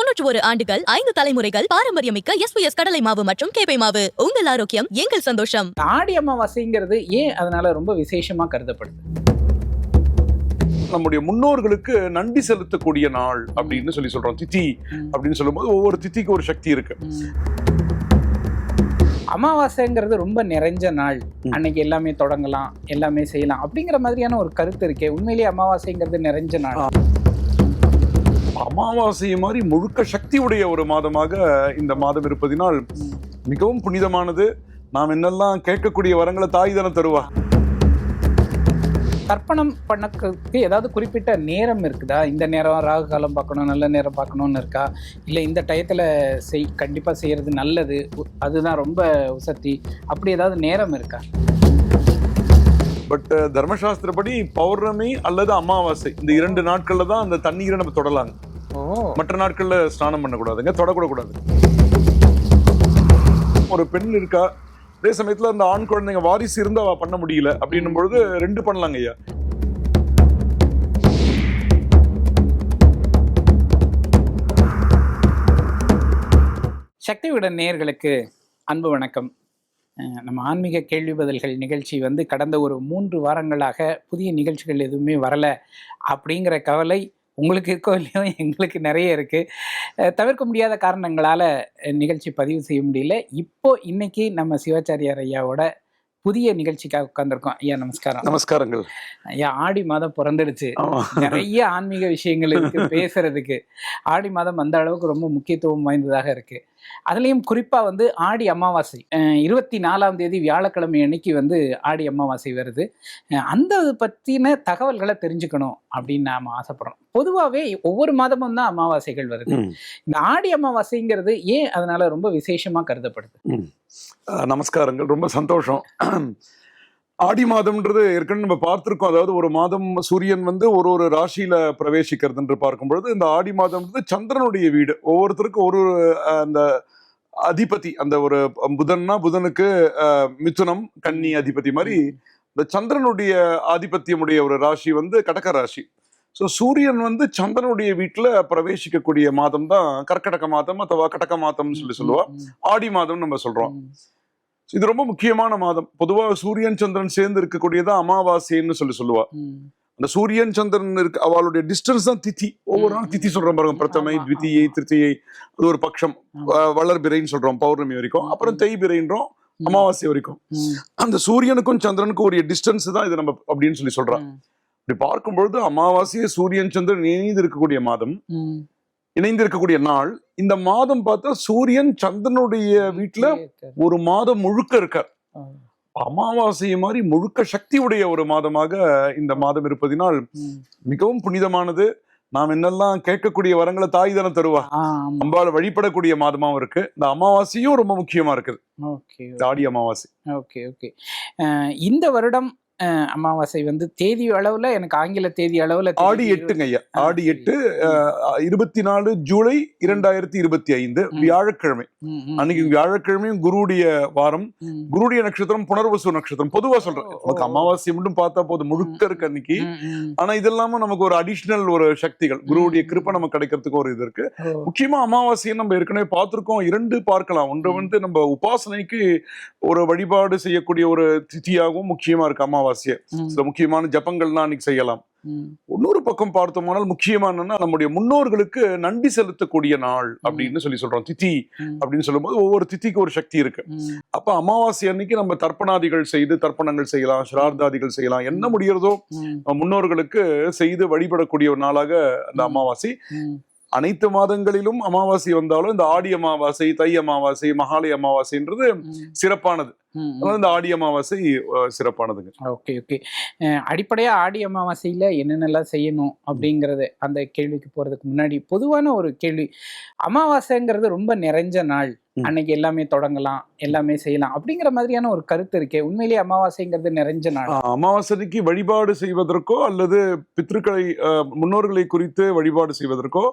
தொன்னூற்று ஒரு ஆண்டுகள் ஐந்து தலைமுறைகள் பாரம்பரியமிக்க எஸ்பிஎஸ் கடலை மாவு மற்றும் கேப்பை மாவு. உங்கள் ஆரோக்கியம் எங்கள் சந்தோஷம். ஆடி அமாவாசைங்கிறது ஏன் அதனால ரொம்ப விசேஷமா கருதப்படுது? நம்முடைய முன்னோர்களுக்கு நன்றி செலுத்தக்கூடிய நாள் அப்படின்னு சொல்லி சொல்றோம். திதி. அப்படின்னு சொல்லும்போது ஒவ்வொரு திதிக்கு ஒரு சக்தி இருக்கு. அமாவாசைங்கிறது ரொம்ப நிறைஞ்ச நாள். அன்னைக்கு எல்லாமே தொடங்கலாம் எல்லாமே செய்யலாம் அப்படிங்கிற மாதிரியான ஒரு கருத்து இருக்கே. உண்மையிலேயே அமாவாசைங்கிறது நிறைஞ்ச நாள். அமாவாசை மாதிரி முழுக்க சக்தி உடைய ஒரு மாதமாக இந்த மாதம் இருப்பதினால். மிகவும் புனிதமானது. நாம் என்னெல்லாம் கேட்கக்கூடிய வரங்களை தாய் தானே தருவா? தர்ப்பணம் பண்ணக்கு ஏதாவது குறிப்பிட்ட நேரம் இருக்குதா? இந்த நேரம் ராகு காலம் பார்க்கணும் நல்ல நேரம் பார்க்கணும்னு இருக்கா? இல்லை இந்த டயத்தில் செய் கண்டிப்பாக செய்யறது நல்லது. அதுதான் ரொம்ப உசத்தி. அப்படி ஏதாவது நேரம் இருக்கா? பட் தர்மசாஸ்திரப்படி பௌர்ணமி அல்லது அமாவாசை இந்த இரண்டு நாட்கள்ல தான் அந்த தண்ணீரை நம்ம தொடலாங்க. மற்ற நாட்கள்ல ஸ்நானம் பண்ணக்கூடாதுங்க தொடக்கூட கூடாது ஒரு பெண் இருக்கா அதே சமயத்துல அந்த ஆண் குழந்தைங்க வாரிசு இருந்தா பண்ண முடியல அப்படின்னும் பொழுது ரெண்டு பண்ணலாங்க ஐயா. சக்தி விட நேயர்களுக்கு அன்பு வணக்கம். நம்ம ஆன்மீக கேள்வி பதில்கள் நிகழ்ச்சி வந்து கடந்த ஒரு மூன்று வாரங்களாக புதிய நிகழ்ச்சிகள் எதுவுமே வரலை அப்படிங்கிற கவலை உங்களுக்கு இருக்கோ இல்லையோ எங்களுக்கு நிறைய இருக்கு. அஹ் தவிர்க்க முடியாத காரணங்களால நிகழ்ச்சி பதிவு செய்ய முடியல. இப்போ இன்னைக்கு நம்ம சிவாச்சாரியார் ஐயாவோட புதிய நிகழ்ச்சிக்காக உட்கார்ந்திருக்கோம். ஐயா நமஸ்காரம். நமஸ்காரங்கள். ஐயா ஆடி மாதம் பிறந்துடுச்சு. நிறைய ஆன்மீக விஷயங்கள் இருக்கு பேசுறதுக்கு. ஆடி மாதம் அந்த அளவுக்கு ரொம்ப முக்கியத்துவம் வாய்ந்ததாக இருக்கு. அதுலயும் குறிப்பா வந்து ஆடி அமாவாசை. இருபத்தி நாலாம் தேதி வியாழக்கிழமை அன்னைக்கு வந்து ஆடி அமாவாசை வருது. அந்த பத்தின தகவல்களை தெரிஞ்சுக்கணும் அப்படின்னு நாம ஆசைப்படுறோம். பொதுவாகவே ஒவ்வொரு மாதமும் தான் அமாவாசைகள் வருது. இந்த ஆடி அமாவாசைங்கிறது ஏன் அதனால ரொம்ப விசேஷமா கருதப்படுது? நமஸ்காரங்கள். ரொம்ப சந்தோஷம். ஆடி மாதம்ன்றது ஏற்கனவே நம்ம பார்த்திருக்கோம். அதாவது ஒரு மாதம் சூரியன் வந்து ஒரு ஒரு ராசியில பிரவேசிக்கிறது என்று பார்க்கும் பொழுது இந்த ஆடி மாதம்ன்றது சந்திரனுடைய வீடு. ஒவ்வொருத்தருக்கும் ஒரு அந்த அதிபதி அந்த ஒரு புதன்னா புதனுக்கு மிதுனம் கன்னி அதிபதி மாதிரி இந்த சந்திரனுடைய ஆதிபத்தியமுடைய ஒரு ராசி வந்து கடக ராசி. ஸோ சூரியன் வந்து சந்திரனுடைய வீட்டுல பிரவேசிக்கக்கூடிய மாதம் தான் கர்க்கடக மாதம் அथवा கடக மாதம்னு சொல்லி சொல்லுவா ஆடி மாதம் நம்ம சொல்றோம். இது ரொம்ப முக்கியமான மாதம். பொதுவாக சூரியன் சந்திரன் சேர்ந்து இருக்கக்கூடியதான் அமாவாசைன்னு சொல்லி சொல்லுவா. அந்த சூரியன் சந்திரன் இருக்கு அவளுடைய டிஸ்டன்ஸ் தான் திதி. ஒவ்வொரு நாள் திதி சொல்றோம் பாருங்க. பிரதமை ஆமா, த்விதியை திருத்தியை அது ஒரு பட்சம் வளர்பிறைன்னு சொல்றோம் பௌர்ணமி வரைக்கும். அப்புறம் தேய்பிறைன்றோம் ம், அமாவாசை வரைக்கும். அந்த சூரியனுக்கும் சந்திரனுக்கும் ஒரு டிஸ்டன்ஸ் தான் இது நம்ம அப்படின்னு சொல்லி சொல்றோம் ம், இப்படி பார்க்கும்பொழுது அமாவாசையை சூரியன் சந்திரன் இணைந்து இருக்கக்கூடிய மாதம். ம். இணைந்து இருக்கக்கூடிய நாள். இந்த மாதம் பார்த்தா சூரியன் சந்திரனுடைய வீட்டுல ஒரு மாதம் முழுக்க இருக்கார். அமாவாசை மாதிரி முழுக்க சக்தி உடைய ஒரு மாதமாக இந்த மாதம் இருப்பதினால். மிகவும் புனிதமானது. நாம் என்னெல்லாம் கேட்கக்கூடிய வரங்களை தாய் தானே தருவா. அம்பால வழிபடக்கூடிய மாதமாவும் இருக்கு. இந்த அமாவாசையும் ரொம்ப முக்கியமா இருக்குது. Okay Aadi Amavasai. Okay okay. இந்த வருடம் அமாவாசை வந்து தேதி அளவுல எனக்கு ஆங்கில தேதி அளவுல ஆடி. எட்டுங்க ஐயா ஆடி எட்டு இருபத்தி நாலு ஜூலை இரண்டாயிரத்தி இருபத்தி ஐந்து. வியாழக்கிழமை. அன்னைக்கு வியாழக்கிழமையும் குருடைய வாரம் குருடைய நட்சத்திரம் புனர்வசு நட்சத்திரம் பொதுவா சொல்றேன். நமக்கு. அமாவாசை மட்டும் பார்த்தா போதும் முழுக்க இருக்கு அன்னைக்கு. ஆனா இது இல்லாம நமக்கு ஒரு அடிஷனல் ஒரு சக்திகள் குருவுடைய கிருப்பை நமக்கு கிடைக்கிறதுக்கு ஒரு இது இருக்கு. முக்கியமா அமாவாசையை நம்ம ஏற்கனவே பார்த்திருக்கோம் இரண்டு பார்க்கலாம். ஒன்று. வந்து நம்ம உபாசனைக்கு ஒரு வழிபாடு செய்யக்கூடிய ஒரு திதியாகவும் முக்கியமா இருக்கு அமாவாசையை. சில முக்கியமான ஜபங்கள்லாம் அன்னைக்கு செய்யலாம். இன்னொரு பக்கம் பார்த்தோம்னால் முக்கியமா என்னன்னா நம்முடைய முன்னோர்களுக்கு நன்றி செலுத்தக்கூடிய நாள் அப்படின்னு சொல்லி சொல்றோம். திதி ம், அப்படின்னு சொல்லும்போது ஒவ்வொரு திதிக்கு ஒரு சக்தி இருக்கு. அப்ப அமாவாசை அன்னைக்கு நம்ம தர்ப்பணாதிகள் செய்து தர்ப்பணங்கள் செய்யலாம் சிரார்த்தாதிகள் செய்யலாம். என்ன முடியறதோ ம், நம்ம முன்னோர்களுக்கு செய்து வழிபடக்கூடிய ஒரு நாளாக அந்த. அமாவாசை. அனைத்து மாதங்களிலும் அமாவாசை வந்தாலும் இந்த ஆடி அமாவாசை தை அமாவாசை மகாலய அமாவாசைன்றது சிறப்பானது. இந்த ஆடி அமாவாசை சிறப்பானதுங்க. Okay okay. அஹ் அடிப்படையா ஆடி அமாவாசையில என்னென்னலாம் செய்யணும் அப்படிங்கறது அந்த கேள்விக்கு போறதுக்கு முன்னாடி பொதுவான ஒரு கேள்வி. அமாவாசைங்கிறது ரொம்ப நிறைஞ்ச நாள். அன்னைக்கு எல்லாமே தொடங்கலாம் எல்லாமே செய்யலாம் அப்படிங்கிற மாதிரியான ஒரு கருத்து இருக்கே. உண்மையிலேயே அமாவாசைங்கிறது நிறைஞ்ச நாள். அமாவாசைக்கு வழிபாடு செய்வதற்கோ அல்லது பித்ருக்களை முன்னோர்களை குறித்து வழிபாடு செய்வதற்கோ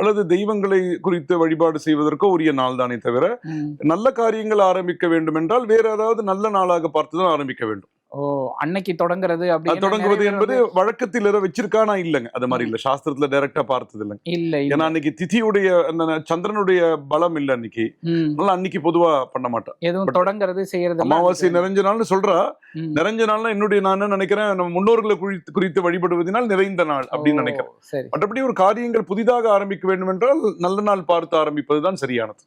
அல்லது தெய்வங்களை குறித்து வழிபாடு செய்வதற்கோ உரிய நாள் தானே தவிர நல்ல காரியங்கள் ஆரம்பிக்க வேண்டும் என்றால் வேற ஏதாவது நல்ல நாளாக பார்த்து தான் ஆரம்பிக்க வேண்டும். ஓ அன்னைக்கு தொடங்குறது அப்படி தொடங்குவது என்பது வழக்கத்தில் ஏதோ வச்சிருக்கானா? இல்லைங்க. அது மாதிரி. இல்ல. சாஸ்திரத்துல டைரக்டா பார்த்தது இல்லைங்க. இல்ல ஏன்னா அன்னைக்கு திதியுடைய அந்த சந்திரனுடைய பலம் இல்ல அன்னைக்கு. அதனால அன்னைக்கு பொதுவா பண்ண மாட்டேன். எதுவும் தொடங்குறது செய்யறது அமாவாசை நிறைஞ்ச நாள்னு சொல்றா. நிறைஞ்ச நாள்னா என்னுடைய நான் நினைக்கிறேன்? நம்ம முன்னோர்களை குறித்து குறித்து வழிபடுவதனால் நிறைந்த நாள் அப்படின்னு நினைக்கிறேன். சரி. மற்றபடி ஒரு காரியங்கள் புதிதாக ஆரம்பிக்க வேண்டும் என்றால் நல்ல நாள் பார்த்து ஆரம்பிப்பதுதான் சரியானது.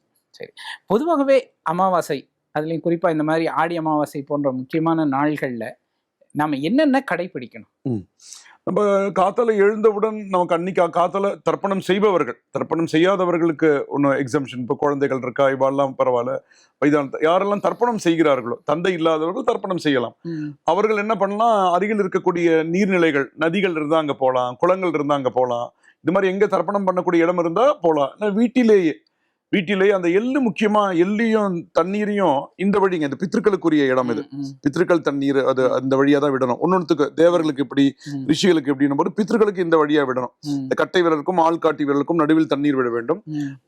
பொதுவாகவே அமாவாசை அதுலயும் குறிப்பா இந்த மாதிரி ஆடி அமாவாசை போன்ற முக்கியமான நாள்கள்ல நாம என்னென்ன கடைபிடிக்கணும்? நம்ம காத்தால எழுந்தவுடன் நமக்கு அன்னைக்கு காத்தால தர்ப்பணம் செய்பவர்கள். தர்ப்பணம் செய்யாதவர்களுக்கு ஒன்றும் எக்ஸம்ஷன் இப்போ குழந்தைகள் இருக்கா இவாள்லாம் பரவாயில்ல. வயதான யாரெல்லாம் தர்ப்பணம் செய்கிறார்களோ தந்தை இல்லாதவர்கள் தர்ப்பணம் செய்யலாம். அவர்கள் என்ன பண்ணலாம்? அருகில் இருக்கக்கூடிய நீர்நிலைகள் நதிகள் இருந்தா அங்க போகலாம் குளங்கள் இருந்தா அங்க போகலாம் இது மாதிரி எங்க தர்ப்பணம் பண்ணக்கூடிய இடம் இருந்தா போகலாம் வீட்டிலேயே வீட்டிலேயே அந்த எள்ளு முக்கியமா எள்ளையும் தண்ணீரையும் இந்த வழிங்க இந்த பித்திருக்களுக்குரிய இடம் இது. பித்திருக்கள் தண்ணீர் அது அந்த வழியா தான் விடணும். ஒன்னொன்னுக்கு தேவர்களுக்கு இப்படி ரிஷிகளுக்கு எப்படின்னும் போது பித்திருக்களுக்கு இந்த வழியா விடணும். இந்த கட்டை விரலுக்கும் ஆள்காட்டி விரலுக்கும் நடுவில் தண்ணீர் விட வேண்டும்.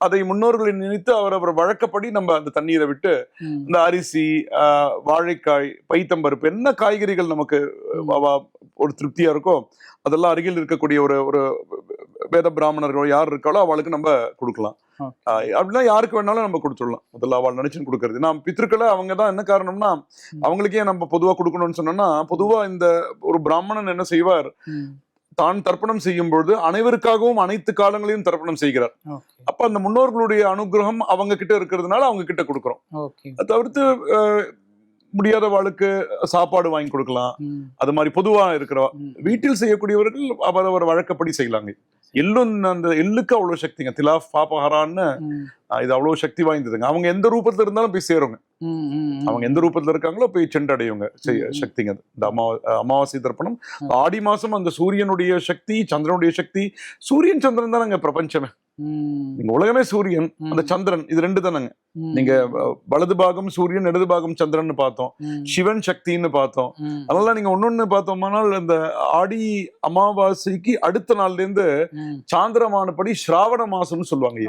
அதை முன்னோர்களை நினைத்து அவரவர் வழக்கப்படி நம்ம அந்த தண்ணீரை விட்டு இந்த அரிசி ஆஹ், வாழைக்காய் பைத்தம்பருப்பு என்ன காய்கறிகள் நமக்கு ஒரு திருப்தியா இருக்கோ அதெல்லாம் அருகில் இருக்கக்கூடிய ஒரு ஒரு வேத பிராமணர்களோ யார் இருக்காளோ அவளுக்கு நம்ம கொடுக்கலாம். அப்படின்னா யாருக்கு வேணாலும் நம்ம கொடுத்துடலாம். அதில் அவள் நினைச்சுன்னு கொடுக்கறது. நான் பித்திருக்களை அவங்க தான் என்ன காரணம்னா அவங்களுக்கே நம்ம பொதுவா கொடுக்கணும்னு சொன்னோம்னா பொதுவா இந்த ஒரு பிராமணன் என்ன செய்வார். தான் தர்ப்பணம் செய்யும் பொழுது அனைவருக்காகவும் அனைத்து காலங்களையும் தர்ப்பணம் செய்கிறார். அப்ப அந்த முன்னோர்களுடைய அனுகிரகம் அவங்க கிட்ட இருக்கிறதுனால அவங்க கிட்ட கொடுக்குறோம். தவிர்த்து அஹ், முடியாதவாளுக்கு சாப்பாடு வாங்கி கொடுக்கலாம். அது மாதிரி பொதுவா இருக்கிறவா. வீட்டில் செய்யக்கூடியவர்கள் அவரவர் வழக்கப்படி செய்யலாங்க. எள்ளும் அந்த எள்ளுக்கு அவ்வளவு சக்திங்க. திலாஃப் பாப்பஹரான்னு இது அவ்வளவு சக்தி வாய்ந்ததுங்க. அவங்க எந்த ரூபத்துல இருந்தாலும் போய் சேருங்க. அவங்க எந்த ரூபத்துல இருக்காங்களோ போய் சென்றடையுங்க. சக்திங்க. இந்த அமாவா அமாவாசை தர்ப்பணம். ஆடி மாசம் அந்த சூரியனுடைய சக்தி சந்திரனுடைய சக்தி. சூரியன் சந்திரன் தானங்க பிரபஞ்சமே. நீங்க உலகமே சூரியன். அந்த சந்திரன் இது ரெண்டு தானங்க. நீங்க வலது பாகம் சூரியன் இடது பாகம் சந்திரன் பார்த்தோம். சிவன் சக்தின்னு பார்த்தோம். ம், அதெல்லாம் நீங்க ஒன்னொன்னு பார்த்தோம்னால் இந்த ஆடி அமாவாசைக்கு அடுத்த நாள்ல இருந்து. சாந்திரமானபடி ஸ்ராவண மாசம்னு சொல்லுவாங்க.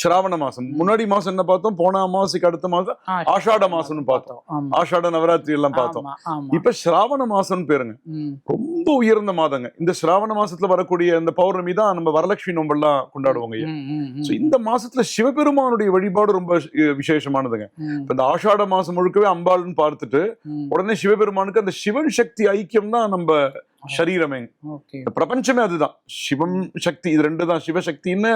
ஸ்ராவண மாசம். முன்னாடி மாசம் என்ன பார்த்தோம்? போன அமாவாசைக்கு அடுத்த மாசம் ஆஷாட மாசம்னு பார்த்தோம். ஆஷாட நவராத்திரி எல்லாம் பார்த்தோம். இப்ப ஸ்ராவண மாசம்னு பேருங்க. ரொம்ப உயர்ந்த மாதங்க. இந்த ஸ்ராவண மாசத்துல வரக்கூடிய இந்த பௌர்ணமி தான் நம்ம வரலட்சுமி நோம்பெல்லாம் கொண்டாடுவாங்க. இந்த மாசத்துல சிவபெருமானுடைய வழிபாடு ரொம்ப விசேஷமானதுங்க. இப்ப இந்த ஆஷாட மாசம் முழுக்கவே அம்பாள்னு பார்த்துட்டு. உடனே சிவபெருமானுக்கு அந்த சிவன் சக்தி ஐக்கியம் தான் நம்ம சரீரமே பிரபஞ்சமே அதுதான். சிவம் சக்தி இது ரெண்டு தான். சிவசக்தின்னு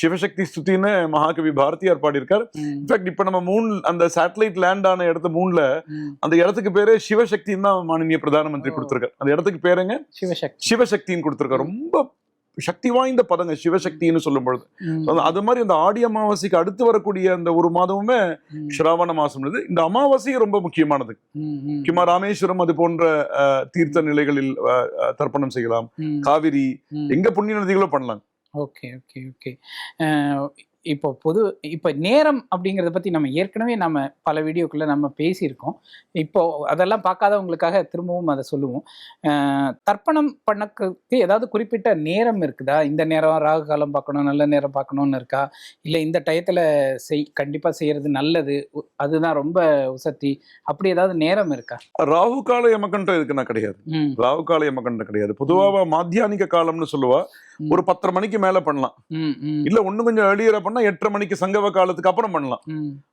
சிவசக்தி ஸ்துதின்னு மகாகவி பாரதியார் பாடியிருக்கார். இன்ஃபேக்ட் இப்ப நம்ம மூன் அந்த சேட்டலைட் லேண்ட் ஆன இடத்து மூன்ல ம். அந்த இடத்துக்கு பேரே சிவசக்தின்னு தான் மானனீய பிரதான மந்திரி. கொடுத்திருக்காரு. அந்த இடத்துக்கு பேருங்க சிவசக்தி. சிவசக்தின்னு கொடுத்திருக்காரு. ரொம்ப சக்தி வாய்ந்த பதங்க சிவசக்தின்னு சொல்லும் பொழுது அது- மாதிரி அந்த ஆடி அமாவாசைக்கு அடுத்து வரக்கூடிய அந்த ஒரு மாதமுமே ஸ்ராவண மாசம் இந்த அமாவாசை ரொம்ப முக்கியமானது. முக்கியமா ராமேஸ்வரம் அது போன்ற தீர்த்த நிலைகளில் தர்ப்பணம் செய்யலாம். காவிரி. எங்க புண்ணிய நதிகளோ பண்ணலாம். Okay okay okay. இப்போ பொது இப்போ நேரம் அப்படிங்கிறத பற்றி நம்ம ஏற்கனவே நம்ம பல வீடியோக்குள்ள நம்ம பேசியிருக்கோம். இப்போ அதெல்லாம் பார்க்காதவங்களுக்காக திரும்பவும் அதை சொல்லுவோம். தர்ப்பணம் பண்ணக்கு ஏதாவது குறிப்பிட்ட நேரம் இருக்குதா? இந்த நேரம் ராகு காலம் பார்க்கணும் நல்ல நேரம் பார்க்கணும்னு இருக்கா? இல்லை இந்த டயத்தில் செய் கண்டிப்பாக செய்யறது நல்லது அதுதான் ரொம்ப உசத்தி அப்படி ஏதாவது நேரம் இருக்கா? ராகு கால யமகண்டம் இதுக்கு நான் கிடையாது ராகு கால யமகண்டம் கிடையாது. பொதுவாக மாத்தியானிக காலம்னு சொல்லுவா. ஒரு பத்தரை மணிக்கு மேல பண்ணலாம். இல்ல இன்னும் கொஞ்சம் எளியரா பண்ணா எட்டரை மணிக்கு சங்கவ காலத்துக்கு அப்புறம் பண்ணலாம்.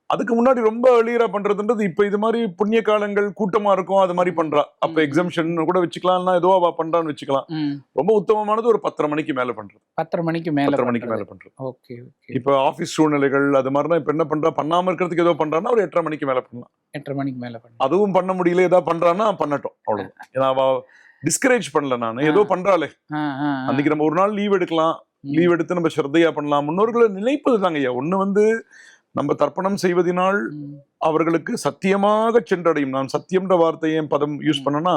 அதுக்கு முன்னாடி ரொம்ப எளியரா பண்றதுன்றது இப்ப இது மாதிரி புண்ணிய காலங்கள் கூட்டமா இருக்கும் அது மாதிரி பண்றா. அப்ப. எக்ஸம்ஷன் கூட வச்சுக்கலாம் அவ பண்றான்னு வச்சுக்கலாம். ரொம்ப உத்தமமானது ஒரு பத்தரை மணிக்கு மேல பண்றது. பத்தரை மணிக்கு மேலே பத்தரை மணிக்கு மேல பண்றது. ஓகே இப்ப ஆபீஸ் சூழ்நிலைகள் அது மாதிரிலாம் இப்ப என்ன பண்றா? பண்ணாம இருக்கிறதுக்கு ஏதோ பண்றான்னா ஒரு எட்டரை மணிக்கு மேல பண்ணலாம். எட்டரை மணிக்கு மேலே பண்ணு அதுவும் பண்ண முடியல ஏதாவது பண்றான்னா பண்ணட்டும் அவ்வளவுதான். ஏன்னா டிஸ்கரேஜ் பண்ணல நான். ஏதோ பண்றாளே. அன்னைக்கு நம்ம ஒரு நாள் லீவ் எடுக்கலாம். லீவ் எடுத்து நம்ம ஸ்ரத்தையா பண்ணலாம். முன்னோர்களை நினைப்பது தாங்க ஐயா. ஒண்ணு வந்து நம்ம தர்ப்பணம் செய்வதனால் அவர்களுக்கு சத்தியமாக சென்றடையும். நான் சத்தியம்ன்ற வார்த்தையை பதம் யூஸ் பண்ணனா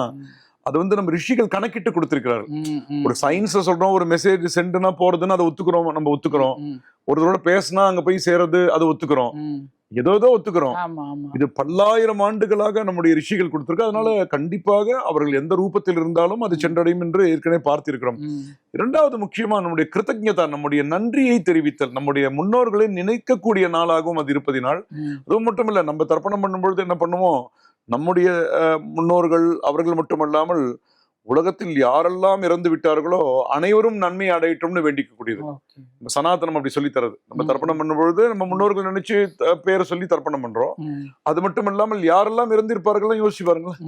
அது வந்து நம்ம ரிஷிகள் கணக்கிட்டு ம், ஒரு சயின்ஸ்ல சொல்றோம் ஒரு மெசேஜ் சென்ட்னா போறதுன்னு அதை ஒத்துக்கிறோம் நம்ம ஒத்துக்கிறோம். ஒருத்தரோட பேசினா அங்க போய் சேருது அதை ஒத்துக்கிறோம். ஏதோ ஏதோ ஒத்துக்கிறோம். இது பல்லாயிரம் ஆண்டுகளாக நம்முடைய ரிஷிகள் கொடுத்திருக்கு. அதனால கண்டிப்பாக அவர்கள் எந்த ரூபத்தில் இருந்தாலும் அது சென்றடையும் என்று ஏற்கனவே பார்த்திருக்கிறோம். இரண்டாவது முக்கியமா நம்முடைய கிருத்தஜதா நம்முடைய நன்றியை தெரிவித்தல் நம்முடைய முன்னோர்களை நினைக்கக்கூடிய நாளாகவும் அது இருப்பதினால் அதுவும் மட்டும் இல்ல நம்ம தர்ப்பணம் பண்ணும்பொழுது என்ன பண்ணுவோம்? நம்முடைய அஹ், முன்னோர்கள் அவர்கள் மட்டுமல்லாமல் உலகத்தில் யாரெல்லாம் இறந்து விட்டார்களோ அனைவரும் நன்மை அடையட்டும்னு வேண்டிக்கக்கூடியது. நம்ம சனாதனம் அப்படி சொல்லி தரது. நம்ம. தர்ப்பணம் பண்ணும்பொழுது நம்ம முன்னோர்கள் நினைச்சு பேரை சொல்லி தர்ப்பணம் பண்றோம். அது மட்டும் இல்லாமல் யாரெல்லாம் இறந்திருப்பார்கள் யோசிச்சு பாருங்களேன்.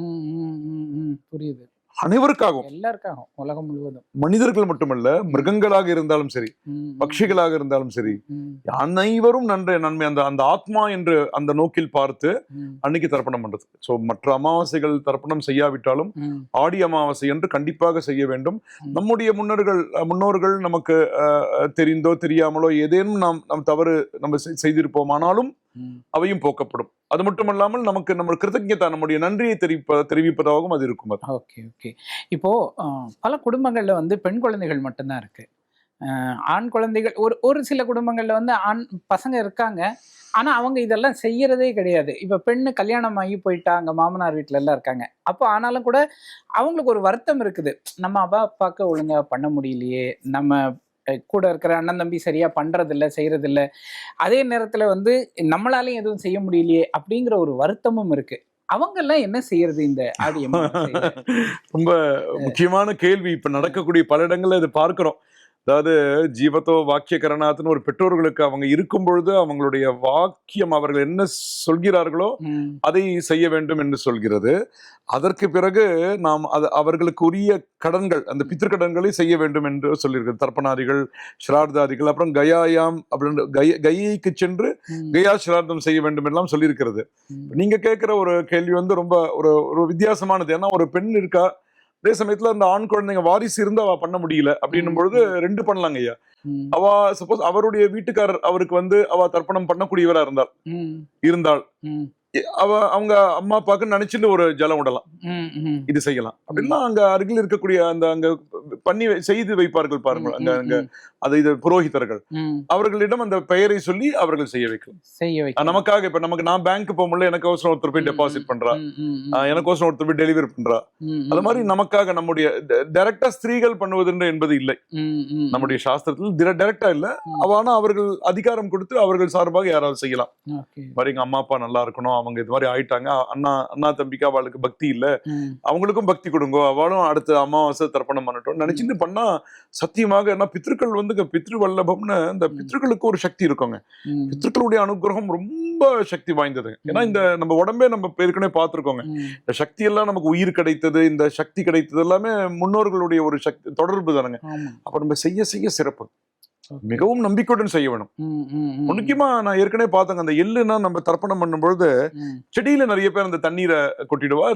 புரியுது. அனைவருக்காகவும் எல்லாருக்காகவும் உலகம் முழுவதும். மனிதர்கள் மட்டுமல்ல மிருகங்களாக இருந்தாலும் சரி பட்சிகளாக இருந்தாலும் சரி அனைவரும் நன்றை நன்மை அந்த அந்த ஆத்மா என்று அந்த நோக்கில் பார்த்து அன்னைக்கு தர்ப்பணம் பண்றது. சோ மற்ற அமாவாசைகள் தர்ப்பணம் செய்யாவிட்டாலும் ஆடி அமாவாசை என்று கண்டிப்பாக செய்ய வேண்டும். நம்முடைய முன்னோர்கள் முன்னோர்கள் நமக்கு தெரிந்தோ தெரியாமலோ ஏதேனும் நாம் நாம் தவறு நம்ம செய்- செய்திருப்போமானாலும் ம். அவையும் போக்கப்படும். அது மட்டுமல்லாமல் நமக்கு நம்ம கிருத்தஜதா நம்முடைய நன்றியை தெரிவிப்ப தெரிவிப்பதாகவும் அது இருக்கும் அது. Okay okay. இப்போ அஹ், பல குடும்பங்கள்ல வந்து பெண் குழந்தைகள் மட்டும்தான் இருக்கு. அஹ், ஆண் குழந்தைகள் ஒரு ஒரு சில குடும்பங்கள்ல வந்து ஆண் பசங்க இருக்காங்க. ஆனா அவங்க இதெல்லாம் செய்யறதே கிடையாது. இப்ப பெண்ணு கல்யாணம் ஆகி போயிட்டா அங்க மாமனார் வீட்டுல எல்லாம் இருக்காங்க. அப்போ ஆனாலும் கூட அவங்களுக்கு ஒரு வருத்தம் இருக்குது. நம்ம அப்பா அப்பாவுக்கு ஒழுங்கா பண்ண முடியலையே. நம்ம கூட இருக்கிற அண்ணன் தம்பி சரியா பண்றது இல்ல செய்யறது இல்ல அதே நேரத்துல வந்து நம்மளாலையும் எதுவும் செய்ய முடியலையே அப்படிங்கிற ஒரு வருத்தமும் இருக்கு. அவங்க எல்லாம் என்ன செய்யறது இந்த ஆடி அமாவாசையில? ரொம்ப முக்கியமான கேள்வி. இப்ப நடக்கக்கூடிய பல இடங்கள்ல இதை பார்க்கிறோம். அதாவது ஜீவத்தோ வாக்கிய கரணாத்துன்னு ஒரு பெற்றோர்களுக்கு அவங்க இருக்கும் பொழுது அவங்களுடைய வாக்கியம் அவர்கள் என்ன சொல்கிறார்களோ அதை செய்ய வேண்டும் என்று சொல்கிறது. அதற்கு பிறகு நாம் அது அவர்களுக்கு உரிய கடன்கள் அந்த பித்திருக்கடன்களை செய்ய வேண்டும் என்று சொல்லியிருக்கிறது. தர்ப்பணாதிகள் ஸ்ரார்த்தாதிகள் அப்புறம் கயாயாம் அப்படின்னு கய கயைக்கு சென்று கயா ஸ்ரார்த்தம் செய்ய வேண்டும் எல்லாம் சொல்லியிருக்கிறது. நீங்க கேட்கிற ஒரு கேள்வி வந்து ரொம்ப ஒரு ஒரு வித்தியாசமானது. ஏன்னா ஒரு பெண் இருக்கா அதே சமயத்துல அந்த ஆண் குழந்தைங்க வாரிசு இருந்து அவ பண்ண முடியல அப்படின்னும் பொழுது ரெண்டு பண்ணலாங்க ஐயா. அவ சப்போஸ் அவருடைய வீட்டுக்காரர் அவருக்கு வந்து அவ தர்ப்பணம் பண்ணக்கூடியவரா இருந்தால். ம், அவ அவங்க அம்மா அப்பாவுக்கு நினைச்சிட்டு ஒரு ஜலம் விடலாம். இது செய்யலாம். அப்படின்னா அங்க அருகில் இருக்கக்கூடிய அந்த அங்க பண்ணி செய்து வைப்பார்கள் பாருங்கள். அங்க அங்க அது இது புரோகிதர்கள். அவர்களிடம் அந்த பெயரை சொல்லி அவர்கள் செய்ய வைக்கலாம் செய்ய ஆஹ் வைக்க நமக்காக இப்ப நமக்கு நான் பேங்க் போக முடியல எனக்கு அவசரம் ஒருத்தர் போய் டெபாசிட் பண்றா. எனக்கு அவசரம் ஒருத்தர் போய் டெலிவரி பண்றா. அது மாதிரி நமக்காக நம்முடைய டைரக்டா ஸ்திரீகள் பண்ணுவதுன்ற என்பது இல்லை. நம்முடைய சாஸ்திரத்தில் டைரக்டா இல்ல. ஆனா அவர்கள் அதிகாரம் கொடுத்து அவர்கள் சார்பாக யாராவது செய்யலாம். மாதிரி எங்க அம்மா அப்பா நல்லா இருக்கணும். அவங்க இது மாதிரி ஆயிட்டாங்க. அண்ணா அண்ணா தம்பிக்கு அவளுக்கு பக்தி இல்ல. அவங்களுக்கும் பக்தி கொடுங்க. அவளும் அடுத்த அமாவாசை தர்ப்பணம் பண்ணட்டும். நினைச்சிட்டு பண்ணா சத்தியமாக ஏன்னா பித்ருக்கள் வந்து பித்ரு வல்லபம்னு இந்த. பித்ருக்களுக்கு ஒரு சக்தி இருக்குங்க. பித்ருக்களுடைய அனுகிரகம் ரொம்ப சக்தி வாய்ந்தது. ஏன்னா இந்த நம்ம உடம்பே நம்ம ஏற்கனவே பார்த்திருக்கோங்க. இந்த சக்தி எல்லாம் நமக்கு உயிர் கிடைத்தது இந்த சக்தி கிடைத்தது எல்லாமே முன்னோர்களுடைய ஒரு சக்தி தொடர்பு தானுங்க. அப்ப நம்ம செய்ய செய்ய சிறப்பு. மிகவும் நம்பிக்கையுடன் செய்ய வேணும். முக்கியமா நான் ஏற்கனவே பார்த்தேங்க அந்த எள்ளுனா நம்ம தர்ப்பணம் பண்ணும்பொழுது. செடியில நிறைய பேர் அந்த தண்ணீரை கொட்டிடுவா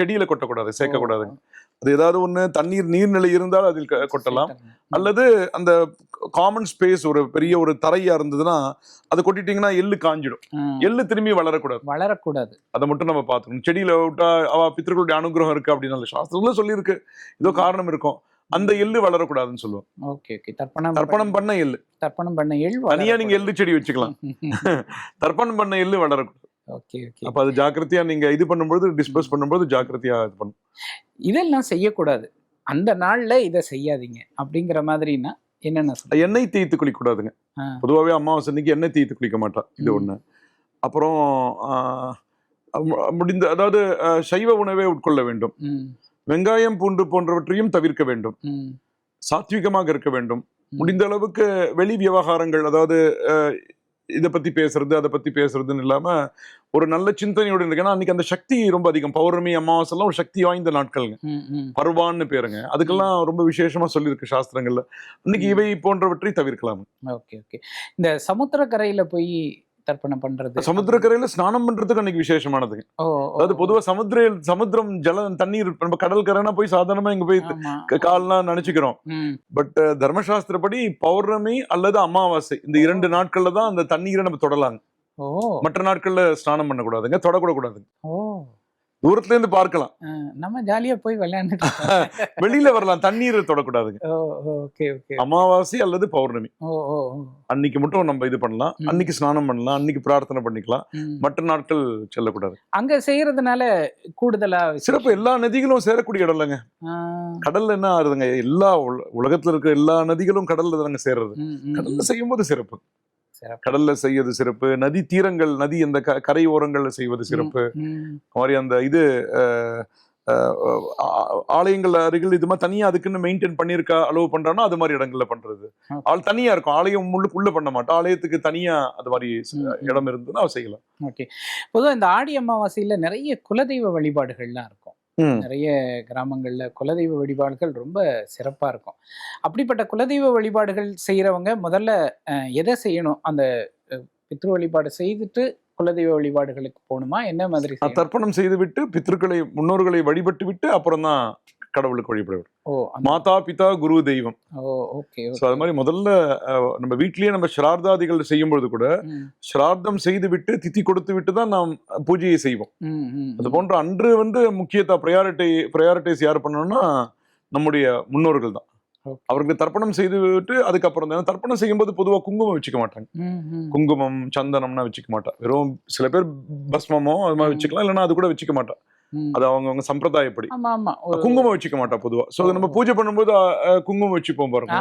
செடியில கொட்டக்கூடாது சேர்க்கக்கூடாதுங்க அது ஏதாவது ஒண்ணு தண்ணீர் நீர்நிலை இருந்தால் அதில் கொட்டலாம். அல்லது அந்த காமன் ஸ்பேஸ் ஒரு பெரிய ஒரு தரையா இருந்ததுன்னா அதை கொட்டிட்டீங்கன்னா எள்ளு காஞ்சிடும். எள்ளு திரும்பி வளரக்கூடாது. வளரக்கூடாது. அதை மட்டும் நம்ம பார்த்துக்கணும். செடியில விட்டா அவ பித்தர்களுடைய அனுகிரகம் இருக்கு அப்படின்னு சாஸ்திரத்துல சொல்லியிருக்கு. ஏதோ காரணம் இருக்கும். அந்த எள்ளு வளரக்கூடாதுன்னு சொல்லுவோம். Okay okay. தர்ப்பணம் தர்ப்பணம் பண்ண எள்ளு. தர்ப்பணம் பண்ண எள் தனியா நீங்க எள்ளு செடி வச்சுக்கலாம். தர்ப்பணம் பண்ண எள்ளு வளரக்கூடாது. Okay okay. அப்ப அது ஜாக்கிரதையா நீங்க இது பண்ணும்போது டிஸ்போஸ் பண்ணும்போது ஜாக்கிரதையா இது பண்ணும். இதெல்லாம் செய்யக்கூடாது. அந்த நாள்ல இதை செய்யாதீங்க. அப்படிங்கிற மாதிரினா என்னென்ன எண்ணெய் தேய்த்து குளிக்கக்கூடாதுங்க. ஆ. பொதுவாகவே அமாவாசை அன்னைக்கு எண்ணெய் தேய்த்து குளிக்க மாட்டா இது. ஒண்ணு. அப்புறம் முடிந்த அதாவது சைவ உணவே உட்கொள்ள வேண்டும். வெங்காயம் பூண்டு போன்றவற்றையும் தவிர்க்க வேண்டும். சாத்விகமாக இருக்க வேண்டும். முடிந்த அளவுக்கு வெளி விவகாரங்கள் அதாவது இதை பத்தி பேசுறது அதை பத்தி பேசுறதுன்னு இல்லாம ஒரு நல்ல சிந்தனையோடு இருக்கு ஏன்னா அன்னைக்கு அந்த சக்தி ரொம்ப அதிகம். பௌர்ணமி அமாவாசை எல்லாம் ஒரு சக்தி வாய்ந்த நாட்கள்ங்க. பருவான்னு பேருங்க. அதுக்கெல்லாம் ரொம்ப விசேஷமா சொல்லியிருக்கு சாஸ்திரங்கள்ல. இன்னைக்கு. இவை போன்றவற்றை தவிர்க்கலாம் ஓகே ஓகே. இந்த சமுத்திரக்கரையில போய் தர்ப்பணம் பண்றது. சமுத்திரக்கரையில ஸ்நானம் பண்றதுக்கு அன்னைக்கு ஓ, அதாவது பொதுவா சமுத்திர சமுத்திரம் ஜல தண்ணீர் நம்ம கடல் கரைனா போய் சாதாரணமா இங்க போய் கால்லாம் நினைச்சுக்கிறோம். பட் தர்மசாஸ்திரப்படி பௌர்ணமி அல்லது அமாவாசை இந்த இரண்டு நாட்கள்ல தான் அந்த தண்ணீரை நம்ம தொடலாங்க. மற்ற நாட்கள்ல ஸ்நானம் பண்ணக்கூடாதுங்க தொடக்கூட கூடாதுங்க ஓ. தூரத்துல இருந்து பார்க்கலாம் நம்ம ஜாலியா போய் விளையாண்டுட்டு வெளியில வரலாம் தண்ணீரை தொடக்கூடாதுங்க. அமாவாசை அல்லது பௌர்ணமி. அன்னைக்கு மட்டும் நம்ம இது பண்ணலாம். அன்னைக்கு ஸ்நானம் பண்ணலாம் அன்னைக்கு பிரார்த்தனை பண்ணிக்கலாம். மற்ற நாட்கள் செல்லக்கூடாது. அங்க செய்யறதுனால கூடுதலா. சிறப்பு எல்லா நதிகளும் சேரக்கூடிய இடம் இல்லைங்க. கடல்ல என்ன ஆறுதுங்க? எல்லா உல- உலகத்துல இருக்க எல்லா நதிகளும் கடல்ல தாங்க சேர்றது. கடல்ல செய்யும் போது சிறப்பு. கடல்ல செய்யறது சிறப்பு நதி தீரங்கள் நதி அந்த கரை ஓரங்கள்ல செய்வது சிறப்பு. மாதிரி அந்த இது ஆலயங்கள் அருகில் இது மாதிரி தனியா அதுக்குன்னு மெயின்டைன் பண்ணியிருக்கா அலோவ் பண்றான்னா அது மாதிரி இடங்கள்ல பண்றது. ஆள் தனியா இருக்கும் ஆலயம் உள்ளுக்குள்ள பண்ண மாட்டோம். ஆலயத்துக்கு தனியா அது மாதிரி. இடம் இருந்ததுன்னா அவ செய்யலாம். ஓகே. பொதுவா இந்த ஆடி அமாவாசையில நிறைய குலதெய்வ வழிபாடுகள்லாம் இருக்கும். நிறைய கிராமங்கள்ல குலதெய்வ வழிபாடுகள் ரொம்ப சிறப்பா இருக்கும். அப்படிப்பட்ட குலதெய்வ வழிபாடுகள் செய்யறவங்க முதல்ல எதை செய்யணும்? அந்த பித்ரு வழிபாடு செய்துட்டு குலதெய்வ வழிபாடுகளுக்கு போகணுமா? என்ன மாதிரி? தர்ப்பணம் செய்து விட்டு பித்ருக்களை முன்னோர்களை வழிபட்டு விட்டு அப்புறம் தான் கடவுளுக்கு வழிபட வேண்டும். ஓ அந்த- மாதா பிதா குரு தெய்வம். ஸோ அது மாதிரி முதல்ல நம்ம வீட்லயே நம்ம ஸ்ரார்த்தாதிகள் செய்யும் பொழுது கூட ஸ்ரார்த்தம் செய்து விட்டு திதி கொடுத்து விட்டு தான் நாம் பூஜையை செய்வோம். அது போன்ற அன்று வந்து முக்கியத்தா ப்ரையாரிட்டி ப்ரையாரிட்டிஸ் யார் பண்ணணும்னா நம்முடைய முன்னோர்கள் தான். அவர்களுக்கு தர்ப்பணம் செய்து விட்டு அதுக்கப்புறம் தான். தர்ப்பணம் செய்யும்போது பொதுவா குங்குமம் வச்சுக்க மாட்டாங்க. குங்குமம் சந்தனம்னா வச்சுக்க மாட்டா. வெறும் சில பேர் பஸ்மமோ அது மாதிரி. வச்சுக்கலாம். இல்லைன்னா அது கூட வச்சுக்க மாட்டா. அது அவங்க அவங்க சம்பிரதாயப்படி குங்குமம் வச்சுக்க மாட்டா பொதுவா. சோ நம்ம. பூஜை பண்ணும்போது குங்குமம் வச்சுப்போம் பாருங்க.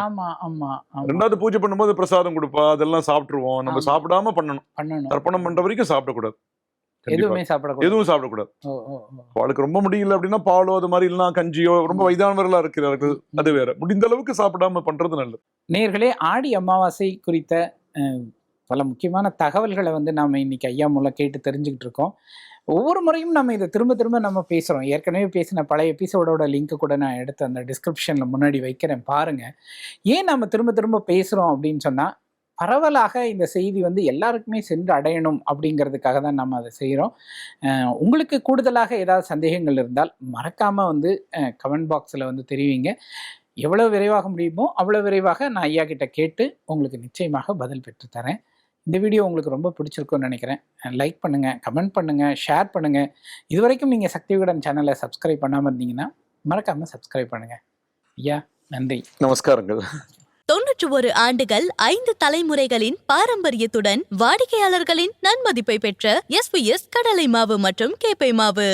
ரெண்டாவது பூஜை பண்ணும்போது பிரசாதம் கொடுப்பா அதெல்லாம் சாப்பிட்டுருவோம். நம்ம. சாப்பிடாம பண்ணணும். தர்ப்பணம் பண்ற வரைக்கும் சாப்பிடக்கூடாது. எதுவுமே சாப்பிடக்கூடாது. எதுவும் சாப்பிடக்கூடாது. அவளுக்கு ரொம்ப முடியல அப்படின்னா பாலோ அது மாதிரி இல்லைன்னா கஞ்சியோ ரொம்ப வயதானவர்களா இருக்கிறார்கள். அது வேற. முடிந்த அளவுக்கு சாப்பிடாம பண்றது நல்லது. நேர்களே ஆடி அமாவாசை குறித்த பல முக்கியமான தகவல்களை வந்து நாம இன்னைக்கு ஐயா மூலம் கேட்டு தெரிஞ்சுக்கிட்டு இருக்கோம். ஒவ்வொரு முறையும் நம்ம இதை திரும்ப திரும்ப நம்ம பேசுகிறோம் ஏற்கனவே பேசின பழைய எபிசோடோட லிங்க்கு கூட நான் எடுத்து அந்த டிஸ்கிரிப்ஷனில் முன்னாடி வைக்கிறேன். பாருங்கள் ஏன் நம்ம திரும்ப திரும்ப பேசுகிறோம் அப்படின்னு சொன்னால் பரவலாக இந்த செய்தி வந்து எல்லாருக்குமே சென்று அடையணும் அப்படிங்கிறதுக்காக தான் நம்ம அதை செய்கிறோம் உங்களுக்கு கூடுதலாக ஏதாவது சந்தேகங்கள் இருந்தால் மறக்காமல் வந்து கமெண்ட் பாக்ஸில் வந்து தெரிவிங்க. எவ்வளோ விரைவாக முடியுமோ அவ்வளோ விரைவாக நான் ஐயா கிட்ட கேட்டு உங்களுக்கு நிச்சயமாக பதில் பெற்று தரேன். இந்த வீடியோ உங்களுக்கு ரொம்ப பிடிச்சிருக்கும்னு நினைக்கிறேன். லைக் பண்ணுங்கள் கமெண்ட் பண்ணுங்கள் ஷேர் பண்ணுங்கள் இது வரைக்கும் நீங்கள் சக்தி விகடன் சேனலை சப்ஸ்கிரைப் பண்ணாமல் இருந்தீங்கன்னா மறக்காமல் சப்ஸ்கிரைப் பண்ணுங்கள் ஐயா நன்றி. நமஸ்காரங்கள். தொன்னூற்று ஒரு ஆண்டுகள் ஐந்து தலைமுறைகளின் பாரம்பரியத்துடன் வாடிக்கையாளர்களின் நன்மதிப்பை பெற்ற எஸ்பிஎஸ் கடலை மாவு மற்றும் கேப்பை மாவு.